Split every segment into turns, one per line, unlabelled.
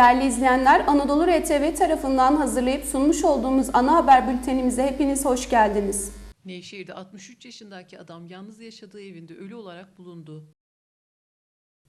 Değerli izleyenler, Anadolu RTV tarafından hazırlayıp sunmuş olduğumuz ana haber bültenimize hepiniz hoş geldiniz.
Nevşehir'de 63 yaşındaki adam yalnız yaşadığı evinde ölü olarak bulundu.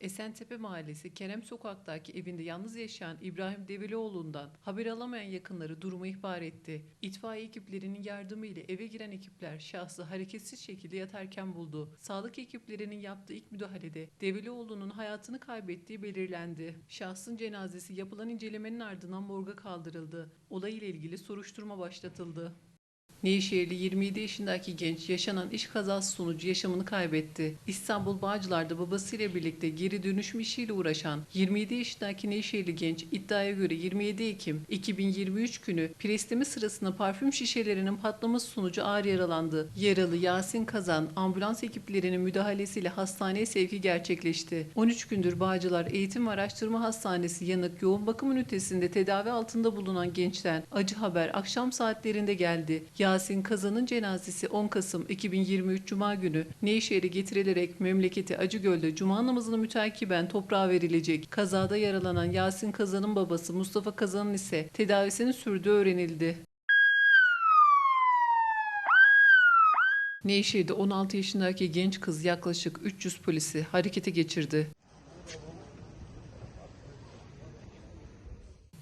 Esentepe Mahallesi Kerem Sokak'taki evinde yalnız yaşayan İbrahim Develioğlu'ndan haber alamayan yakınları durumu ihbar etti. İtfaiye ekiplerinin yardımıyla eve giren ekipler şahsı hareketsiz şekilde yatarken buldu. Sağlık ekiplerinin yaptığı ilk müdahalede Develioğlu'nun hayatını kaybettiği belirlendi. Şahsın cenazesi yapılan incelemenin ardından morga kaldırıldı. Olay ile ilgili soruşturma başlatıldı. Nevşehirli 27 yaşındaki genç yaşanan iş kazası sonucu yaşamını kaybetti. İstanbul Bağcılar'da babasıyla birlikte geri dönüşüm işiyle uğraşan 27 yaşındaki Nevşehirli genç iddiaya göre 27 Ekim 2023 günü presleme sırasında parfüm şişelerinin patlaması sonucu ağır yaralandı. Yaralı Yasin Kazan ambulans ekiplerinin müdahalesiyle hastaneye sevki gerçekleşti. 13 gündür Bağcılar Eğitim ve Araştırma Hastanesi yanık yoğun bakım ünitesinde tedavi altında bulunan gençten acı haber akşam saatlerinde geldi. Yasin Kazan'ın cenazesi 10 Kasım 2023 Cuma günü Nevşehir'e getirilerek memleketi Acıgöl'de Cuma namazını mütakiben toprağa verilecek. Kazada yaralanan Yasin Kazan'ın babası Mustafa Kazan'ın ise tedavisini sürdüğü öğrenildi. Nevşehir'de 16 yaşındaki genç kız yaklaşık 300 polisi harekete geçirdi.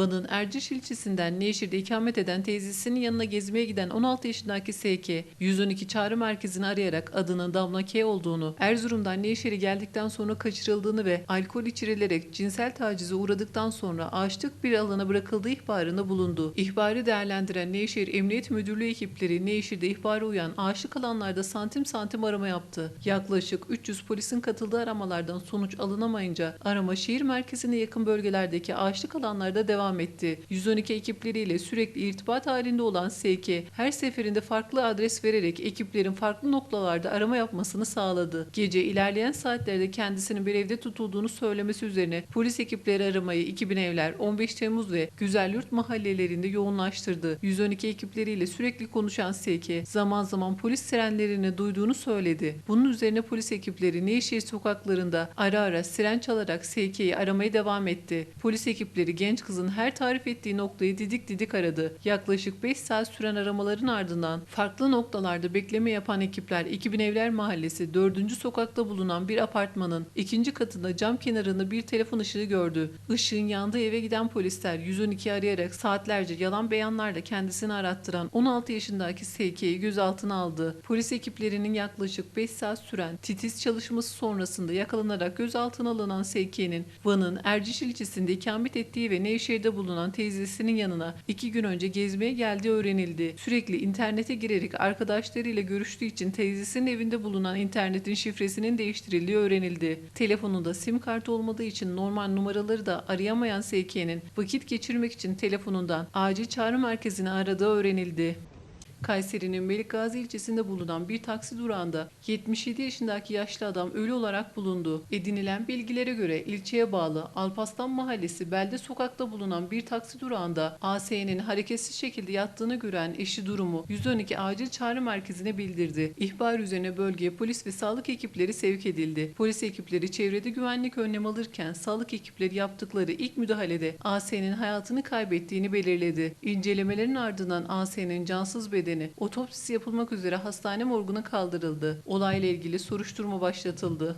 Van'ın Erciş ilçesinden Nevşehir'de ikamet eden teyzesinin yanına gezmeye giden 16 yaşındaki SK, 112 çağrı merkezini arayarak adının Damla K olduğunu, Erzurum'dan Nevşehir'e geldikten sonra kaçırıldığını ve alkol içirilerek cinsel tacize uğradıktan sonra ağaçlık bir alana bırakıldığı ihbarında bulundu. İhbarı değerlendiren Nevşehir Emniyet Müdürlüğü ekipleri Nevşehir'de ihbarı uyan ağaçlık alanlarda santim santim arama yaptı. Yaklaşık 300 polisin katıldığı aramalardan sonuç alınamayınca arama şehir merkezine yakın bölgelerdeki ağaçlık alanlarda devam etti. 112 ekipleriyle sürekli irtibat halinde olan SK her seferinde farklı adres vererek ekiplerin farklı noktalarda arama yapmasını sağladı. Gece ilerleyen saatlerde kendisinin bir evde tutulduğunu söylemesi üzerine polis ekipleri aramayı 2000 evler 15 Temmuz ve Güzelyurt mahallelerinde yoğunlaştırdı. 112 ekipleriyle sürekli konuşan SK zaman zaman polis sirenlerini duyduğunu söyledi. Bunun üzerine polis ekipleri Nevşehir sokaklarında ara ara siren çalarak SK'yi aramaya devam etti. Polis ekipleri genç kızın her tarif ettiği noktayı didik didik aradı. Yaklaşık 5 saat süren aramaların ardından farklı noktalarda bekleme yapan ekipler 2000 Evler Mahallesi 4. sokakta bulunan bir apartmanın ikinci katında cam kenarında bir telefon ışığı gördü. Işığın yandığı eve giden polisler 112 arayarak saatlerce yalan beyanlarla kendisini arattıran 16 yaşındaki SK'yi gözaltına aldı. Polis ekiplerinin yaklaşık 5 saat süren titiz çalışması sonrasında yakalanarak gözaltına alınan SK'nin Van'ın Erciş ilçesinde ikamet ettiği ve Nevşehir'de bulunan teyzesinin yanına iki gün önce gezmeye geldiği öğrenildi. Sürekli internete girerek arkadaşlarıyla görüştüğü için teyzesinin evinde bulunan internetin şifresinin değiştirildiği öğrenildi. Telefonunda sim kartı olmadığı için normal numaraları da arayamayan SK'nin vakit geçirmek için telefonundan acil çağrı merkezini aradığı öğrenildi. Kayseri'nin Melikgazi ilçesinde bulunan bir taksi durağında 77 yaşındaki yaşlı adam ölü olarak bulundu. Edinilen bilgilere göre ilçeye bağlı Alpaslan Mahallesi Belde Sokak'ta bulunan bir taksi durağında AS'nin hareketsiz şekilde yattığını gören eşi durumu 112 acil çağrı merkezine bildirdi. İhbar üzerine bölgeye polis ve sağlık ekipleri sevk edildi. Polis ekipleri çevrede güvenlik önlem alırken sağlık ekipleri yaptıkları ilk müdahalede AS'nin hayatını kaybettiğini belirledi. İncelemelerin ardından AS'nin cansız bedeni otopsisi yapılmak üzere hastane morguna kaldırıldı. Olayla ilgili soruşturma başlatıldı.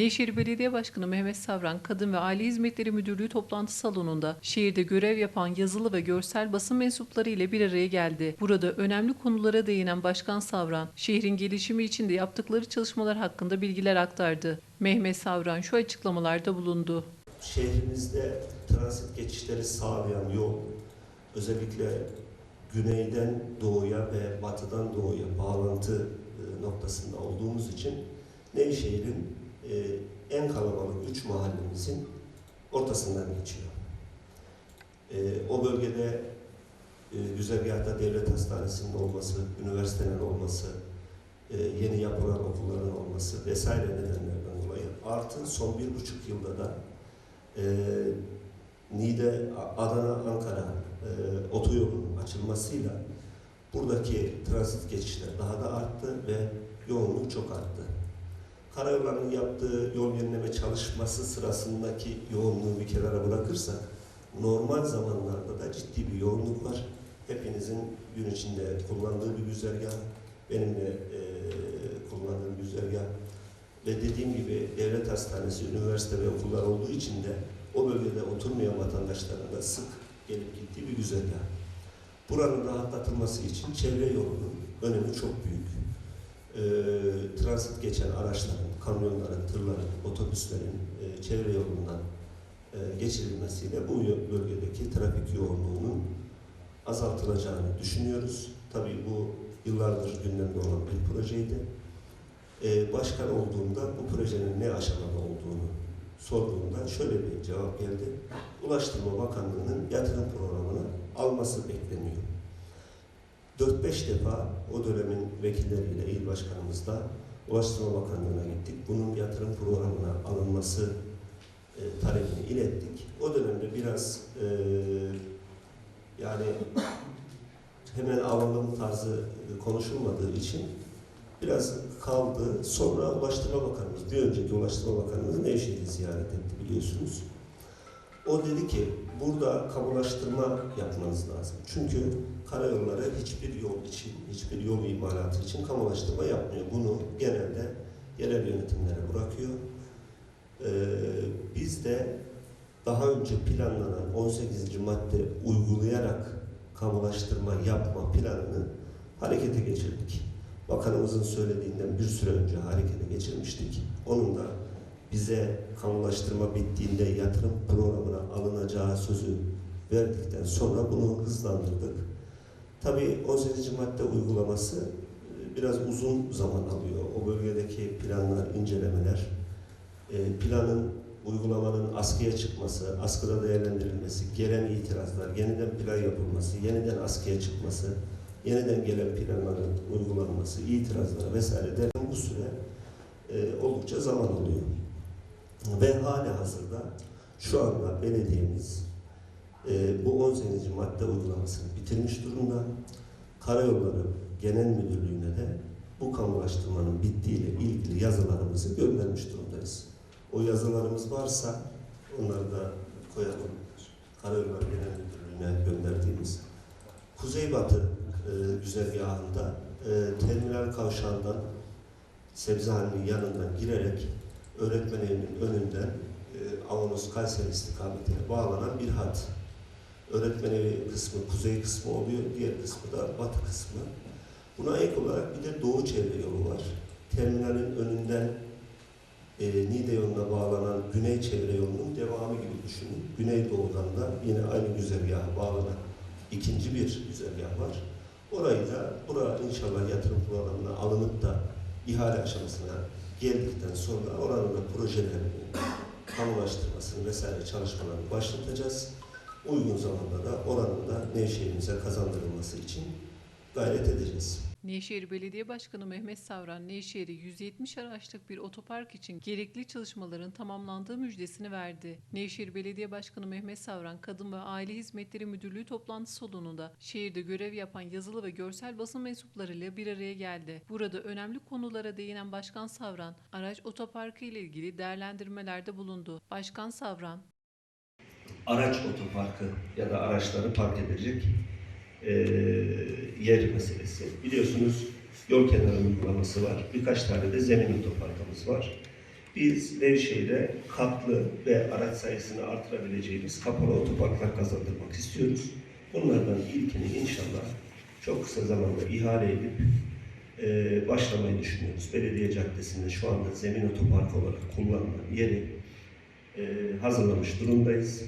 Nevşehir Belediye Başkanı Mehmet Savran, Kadın ve Aile Hizmetleri Müdürlüğü toplantı salonunda şehirde görev yapan yazılı ve görsel basın mensupları ile bir araya geldi. Burada önemli konulara değinen Başkan Savran, şehrin gelişimi için de yaptıkları çalışmalar hakkında bilgiler aktardı. Mehmet Savran şu açıklamalarda bulundu.
şehrimizde transit geçişleri sağlayan yol özellikle güneyden doğuya ve batıdan doğuya bağlantı e, noktasında olduğumuz için Nevşehir'in e, en kalabalık üç mahallemizin ortasından geçiyor. E, O bölgede e, güzergahta devlet hastanesinin olması, üniversitenin olması, e, yeni yapılan okulların olması vesaire nedenlerden dolayı artı son bir buçuk yılda da e, Niğde, Adana, Ankara e, otoyolunun açılmasıyla buradaki transit geçişler daha da arttı ve yoğunluk çok arttı. Karayollarının yaptığı yol yenileme çalışması sırasındaki yoğunluğu bir kenara bırakırsak normal zamanlarda da ciddi bir yoğunluk var. Hepinizin gün içinde kullandığı bir güzergah, benim de e, kullandığım güzergah ve dediğim gibi devlet hastanesi, üniversite ve okullar olduğu için de o bölgede oturmayan vatandaşların da sık gelip gittiği bir güzergah. Buranın rahatlatılması için çevre yolunun önemi çok büyük. Ee, transit geçen araçların, kamyonların, tırların, otobüslerin e, çevre yolundan e, geçirilmesiyle bu bölgedeki trafik yoğunluğunun azaltılacağını düşünüyoruz. Tabii bu yıllardır gündemde olan bir projeydi. Ee, başkan olduğumda bu projenin ne aşamada olduğunu sorduğumda şöyle bir cevap geldi. Ulaştırma Bakanlığı'nın yatırım programını alması bekleniyor. 4-5 defa o dönemin vekilleriyle, il başkanımızla Ulaştırma Bakanlığı'na gittik. Bunun yatırım programına alınması e, talebini ilettik. O dönemde biraz e, yani hemen alalım tarzı konuşulmadığı için biraz kaldı. Sonra Ulaştırma Bakanımız, bir önceki Ulaştırma Bakanımız Nevşehir'i ziyaret etti biliyorsunuz. O dedi ki burada kamulaştırma yapmanız lazım. Çünkü karayolları hiçbir yol için, hiçbir yol imalatı için kamulaştırma yapmıyor. Bunu genelde yerel yönetimlere bırakıyor. Ee, biz de daha önce planlanan 18. madde uygulayarak kamulaştırma yapma planını harekete geçirdik bakanımızın söylediğinden bir süre önce harekete geçirmiştik. Onun da bize kamulaştırma bittiğinde yatırım programına alınacağı sözü verdikten sonra bunu hızlandırdık. Tabii 18. madde uygulaması e, biraz uzun zaman alıyor. O bölgedeki planlar, incelemeler, e, planın uygulamanın askıya çıkması, askıda değerlendirilmesi, gelen itirazlar, yeniden plan yapılması, yeniden askıya çıkması, yeniden gelen planların uygulanması, itirazlar vesaire derken bu süre e, oldukça zaman alıyor. Ve hala hazırda şu anda belediyemiz e, bu 18. madde uygulamasını bitirmiş durumda. Karayolları Genel Müdürlüğü'ne de bu kamulaştırmanın bittiğiyle ilgili yazılarımızı göndermiş durumdayız. O yazılarımız varsa onları da koyalım. Karayolları Genel Müdürlüğü'ne gönderdiğimiz Kuzeybatı e, güzergahında e, terminal kavşağından Sebzehane'nin yanından girerek öğretmen evinin önünden e, Avanos Kayseri istikametine bağlanan bir hat. Öğretmen evi kısmı kuzey kısmı oluyor, diğer kısmı da batı kısmı. Buna ek olarak bir de doğu çevre yolu var. Terminalin önünden e, Niğde yoluna bağlanan güney çevre yolunun devamı gibi düşünün. Güneydoğudan da yine aynı güzergaha bağlanan ikinci bir güzergah var. Orayı da bura inşallah yatırım programına alınıp da ihale aşamasına geldikten sonra oranın da projelerini, kamulaştırmasını vesaire çalışmalarını başlatacağız. Uygun zamanda da oranın da Nevşehir'imize kazandırılması için gayret edeceğiz.
Nevşehir Belediye Başkanı Mehmet Savran, Nevşehir'e 170 araçlık bir otopark için gerekli çalışmaların tamamlandığı müjdesini verdi. Nevşehir Belediye Başkanı Mehmet Savran, Kadın ve Aile Hizmetleri Müdürlüğü toplantı salonunda şehirde görev yapan yazılı ve görsel basın mensuplarıyla bir araya geldi. Burada önemli konulara değinen Başkan Savran, araç otoparkı ile ilgili değerlendirmelerde bulundu. Başkan Savran,
araç otoparkı ya da araçları park edecek e, yer meselesi. Biliyorsunuz yol kenarı uygulaması var. Birkaç tane de zemin otoparkımız var. biz Nevşehir'e katlı ve araç sayısını artırabileceğimiz kapalı otoparklar kazandırmak istiyoruz. Bunlardan ilkini inşallah çok kısa zamanda ihale edip e, başlamayı düşünüyoruz. Belediye Caddesi'nde şu anda zemin otopark olarak kullanılan yeri e, hazırlamış durumdayız.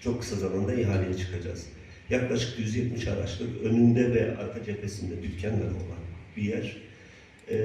Çok kısa zamanda ihaleye çıkacağız. Yaklaşık 170 araçlık önünde ve arka cephesinde dükkanları olan bir yer. E,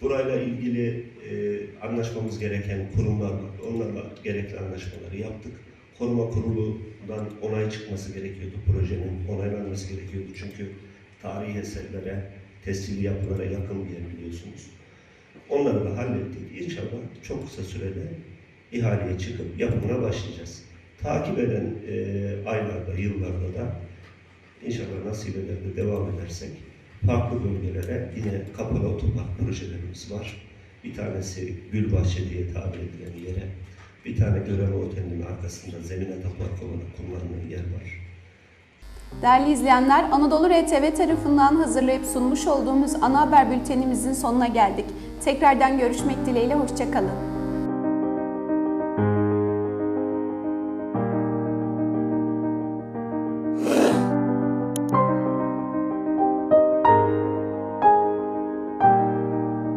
burayla ilgili e, anlaşmamız gereken kurumlar var. Onlarla gerekli anlaşmaları yaptık. Koruma kurulundan onay çıkması gerekiyordu. Projenin onaylanması gerekiyordu. Çünkü tarihi eserlere, tescilli yapılara yakın bir yer biliyorsunuz. Onları da hallettik. İnşallah çok kısa sürede ihaleye çıkıp yapımına başlayacağız. Takip eden e, aylarda, yıllarda da inşallah nasip eder de devam edersek farklı bölgelere yine kapalı otopark projelerimiz var. Bir tanesi Gülbahçe diye tabir edilen yere, bir tane Göreme Oteli'nin arkasında zemin otopark olarak kullanılan yer var.
Değerli izleyenler, Anadolu RTV tarafından hazırlayıp sunmuş olduğumuz ana haber bültenimizin sonuna geldik. Tekrardan görüşmek dileğiyle, hoşçakalın.